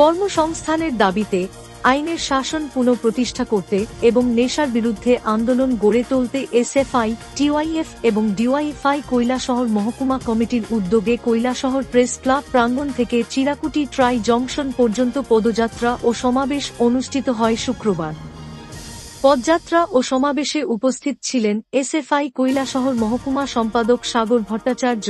কর্মসংস্থানের দাবিতে আইনের শাসন পুনঃপ্রতিষ্ঠা করতে এবং নেশার বিরুদ্ধে আন্দোলন গড়ে তুলতে এসএফআই, টিওয়াইএফ এবং ডিওয়াইএফআই কৈলাসহর মহকুমা কমিটির উদ্যোগে কৈলাসহর প্রেস ক্লাব প্রাঙ্গণ থেকে চিরাকুটি ট্রাই জংশন পর্যন্ত পদযাত্রা ও সমাবেশ অনুষ্ঠিত হয় শুক্রবার। পদযাত্রা ও সমাবেশে উপস্থিত ছিলেন এসএফআই কৈলাসহর মহকুমা সম্পাদক সাগর ভট্টাচার্য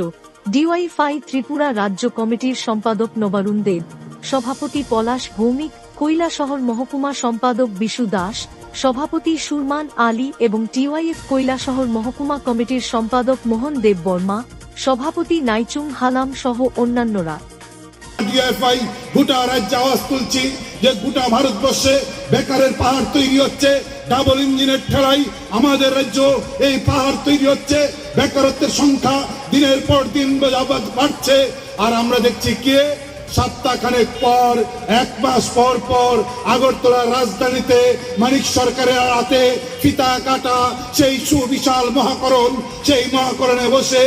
ডিওয়াইফাই ত্রিপুরা রাজ্য কমিটির সম্পাদক নবারুণ দেব। সভাপতি পলাশ ভৌমিক, কৈলাসহর মহকুমা সম্পাদক বিশু দাস, সভাপতি সুরমান আলী এবং টিওয়াইএফ কৈলাসহর মহকুমা কমিটির সম্পাদক মোহন দেব বর্মা, সভাপতি নাইচুং হালাম সহ অন্যান্যরা। ডিএফআই গোটা রাজ্যে আওয়াজ তুলছি যে গোটা ভারতবর্ষে বেকারের পাহাড় তৈরি হচ্ছে, ডাবল ইঞ্জিনের ঠেলাই আমাদের রাজ্য এই পাহাড় তৈরি হচ্ছে, বেকারত্বের সংখ্যা দিনের পর দিন বাড়ছে, আর আমরা দেখছি কে? সপ্তাহ খানেক পর, এক মাস পর পর আগরতলার রাজধানীতে মানিক সরকারের হাতে ফিতা কাটা, সেই সুবিশাল মহাকরণ, সেই মহাকরণে বসে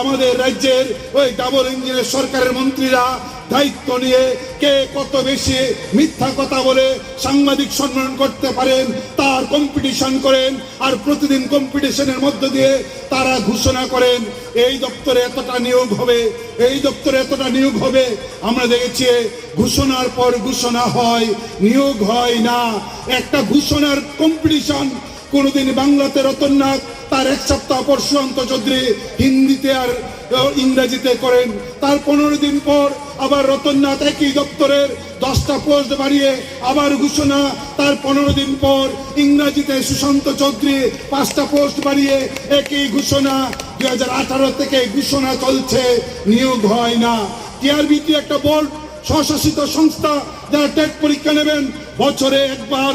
আমাদের রাজ্যের ওই ডাবল ইঞ্জিনের সরকারের মন্ত্রীরা দায়িত্ব নিয়ে কে কত বেশি মিথ্যা কথা বলে সাংবাদিক সম্মান করতে পারেন, তার কম্পিটিশন করেন, আর প্রতিদিন কম্পিটিশনের মধ্য দিয়ে তারা ঘোষণা করেন, এই দপ্তরে এতটা নিয়োগ হবে, এই দপ্তরে এতটা নিয়োগ হবে। আমরা দেখেছি ঘোষণার পর ঘোষণা হয়, নিয়োগ হয় না। একটা ঘোষণার কম্পিটিশন কোনোদিন বাংলাতে রতননাথ তার এক সপ্তাহ পর সুশান্ত চৌধুরী হিন্দিতে আর ইংরেজিতে করেন। তার পনেরো দিন পর আবার রতননাথ একই দপ্তরের দশটা পোস্ট বাড়িয়ে আবার ঘোষণা, তার পনেরো দিন পর ইংরেজিতে সুশান্ত চৌধুরী পাঁচটা পোস্ট বাড়িয়ে একই ঘোষণা, দুই হাজার আঠারো থেকে ঘোষণা চলছে, নিয়োগ হয় না। টিআরবিটি একটা বোর্ড, স্বশাসিত সংস্থা, যারা টেট পরীক্ষা নেবেন, বছরে একবার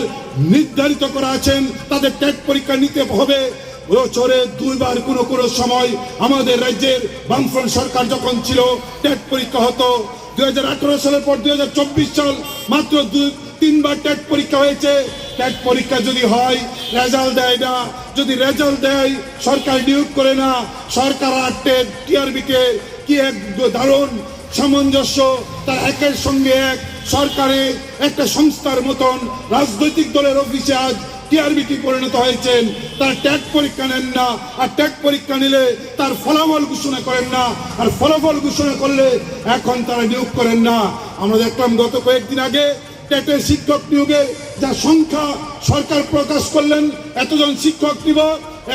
নির্ধারিত করা আছেন, তাদের টেট পরীক্ষা নিতে হবে। বছরে দুইবার কোনো কোনো সময় আমাদের রাজ্যের বামফ্রন্ট সরকার যখন ছিল, টেট পরীক্ষা হতো। দুই সালের পর দুই হাজার চব্বিশ সাল মাত্র দুই, তিনবার টেট পরীক্ষা হয়েছে। টেট পরীক্ষা যদি হয়, রেজাল্ট দেয় না। যদি রেজাল্ট দেয়, সরকার নিয়োগ করে না। সরকার আর টেট টিআরবিকে কি এক দারুণ, সামঞ্জস্য, তার একের সঙ্গে এক। সরকারে একটা সংস্থার মতন রাজনৈতিক দলের অফিসে আজ টিআরবিটি পরিণত হয়েছেন। তার ট্যাগ পরীক্ষা নেন না, আর ট্যাগ পরীক্ষা নিলে তার ফলাফল ঘোষণা করেন না, আর ফলাফল ঘোষণা করলে এখন তারা নিয়োগ করেন না। আমরা দেখলাম গত কয়েকদিন আগে টেটের শিক্ষক নিয়োগে যা সংখ্যা সরকার প্রকাশ করলেন, এতজন শিক্ষক নিব,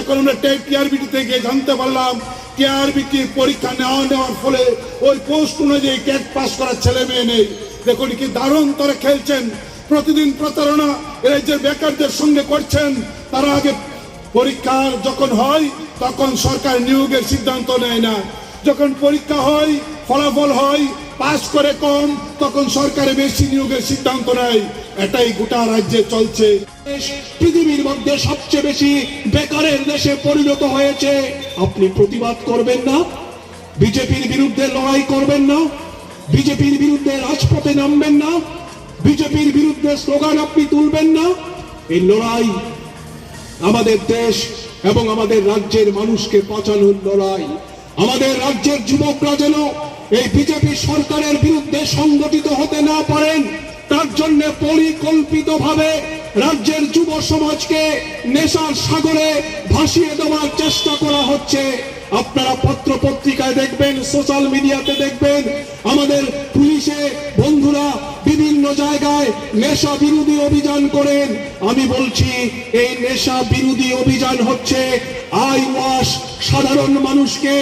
এখন আমরা টেট টিআরবিটি থেকে জানতে পারলাম, টিআরবিটি পরীক্ষা নেওয়া নেওয়ার ফলে ওই পোস্ট অনুযায়ী টেট পাস করার ছেলে মেয়ে নেই। দেখুন কি দারুণ তারা খেলছেন। প্রতিদিন প্রতারণা এই যে বেকারদের সঙ্গে করছেন, তারা আগে পরীক্ষা যখন হয়, তখন সরকার নিয়োগের সিদ্ধান্ত নেয় না। যখন পরীক্ষা হয়, ফলাফল হয়, পাশ করে কম, তখন সরকারে বেশি নিয়োগের সিদ্ধান্ত নেয়। এটাই গোটা রাজ্যে চলছে। পৃথিবীর মধ্যে সবচেয়ে বেশি বেকারের দেশে পরিণত হয়েছে। আপনি প্রতিবাদ করবেন না? বিজেপির বিরুদ্ধে লড়াই করবেন না? বিজেপির বিরুদ্ধে রাজপথে নামবেন না? বিজেপির বিরুদ্ধে স্লোগান আপনি তুলবেন না। এই লড়াই আমাদের দেশ এবং আমাদের রাজ্যের মানুষকে বাঁচানোর লড়াই। আমাদের রাজ্যের যুবকরা যেন এই বিজেপি সরকারের বিরুদ্ধে সংগঠিত হতে না পারেন, তার জন্য পরিকল্পিতভাবে রাজ্যের যুব সমাজকে নেশার সাগরে ভাসিয়ে দেওয়ার চেষ্টা করা হচ্ছে। আপনারা পত্র পত্রিকায় দেখবেন সোশ্যাল মিডিয়াতে দেখবেন, আমাদের জায়গায় নেশা বিরোধী অভিযান করেন। আমি বলছি, এই নেশা বিরোধী অভিযান হচ্ছে আই ওয়াশ সাধারণ মানুষকে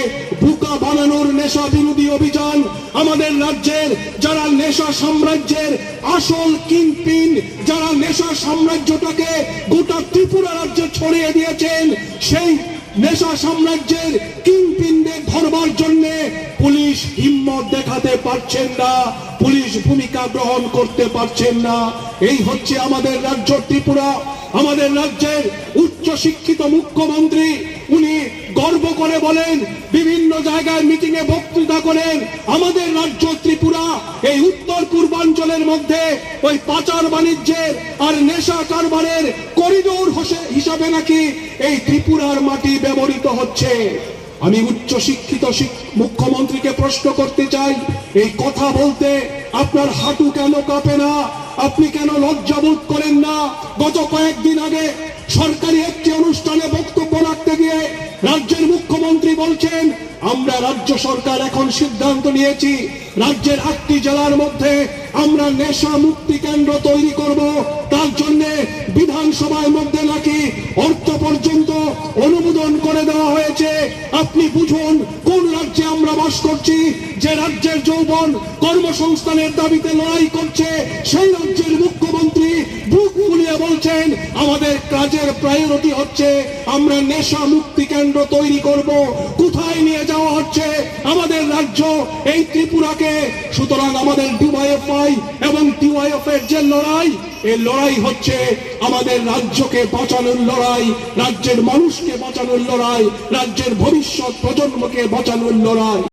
বোকা বানানোর নেশা বিরোধী অভিযান। আমাদের রাজ্যের যারা নেশা সাম্রাজ্যের আসল কিংপিন, যারা নেশা সাম্রাজ্যটাকে গোটা ত্রিপুরা রাজ্যে ছড়িয়ে দিয়েছেন, সেই নেশা সাম্রাজ্যের কিংপিনদের ধরবার জন্য পুলিশ হিম্মত দেখাতে পারছেন না, পুলিশ ভূমিকা গ্রহণ করতে পারছেন না। এই হচ্ছে আমাদের রাজ্য ত্রিপুরা। আমাদের রাজ্যের উচ্চ শিক্ষিত মুখ্যমন্ত্রী, উনি গর্ব করে বলেন, বিভিন্ন জায়গায় মিটিং এ বক্তৃতা করেন আমাদের রাজ্য ত্রিপুরা। এই উত্তর পূর্বাঞ্চলের মধ্যে ওই পাচার বাণিজ্যের আর নেশা কারবারের করিডোর হোসে- হিসাবে নাকি এই ত্রিপুরার মাটি ব্যবহৃত হচ্ছে। আমি উচ্চ শিক্ষিত মুখ্যমন্ত্রীকে প্রশ্ন করতে চাই, এই কথা বলতে আপনার হাঁটু কেন কাঁপে না? আপনি কেন লজ্জাবোধ করেন না? গত কয়েকদিন আগে সরকারি একটি অনুষ্ঠানে রাজ্য সরকার এখন সিদ্ধান্ত নিয়েছি, রাজ্যের আটটি জেলার মধ্যে আমরা নেশা মুক্তি কেন্দ্র তৈরি করব। তার জন্য বিধানসভার মধ্যে নাকি অর্থ পর্যন্ত অনুমোদন করে দেওয়া হয়েছে। আপনি বুঝুন, কোন রাজ্যে আমরা বাস করছি, যে রাজ্যের যৌবন কর্মসংস্থানের দাবিতে লড়াই করছে, সেই রাজ্যের মুখ্যমন্ত্রী বুক ফুলিয়ে বলছেন, আমাদের কাজের প্রায়োরিটি হচ্ছে আমরা নেশা মুক্তি কেন্দ্র তৈরি করব, কোথায় নিয়ে যাওয়া হচ্ছে, আমাদের রাজ্য এই ত্রিপুরাকে, সুতরাং আমাদের ডিওয়াইএফআই এবং ডিওয়াইএফ এর যে লড়াই এই লড়াই হচ্ছে আমাদের রাজ্যকে বাঁচানোর লড়াই, রাজ্যের মানুষকে বাঁচানোর লড়াই, রাজ্যের ভবিষ্যৎ প্রজন্মকে বাঁচানোর লড়াই।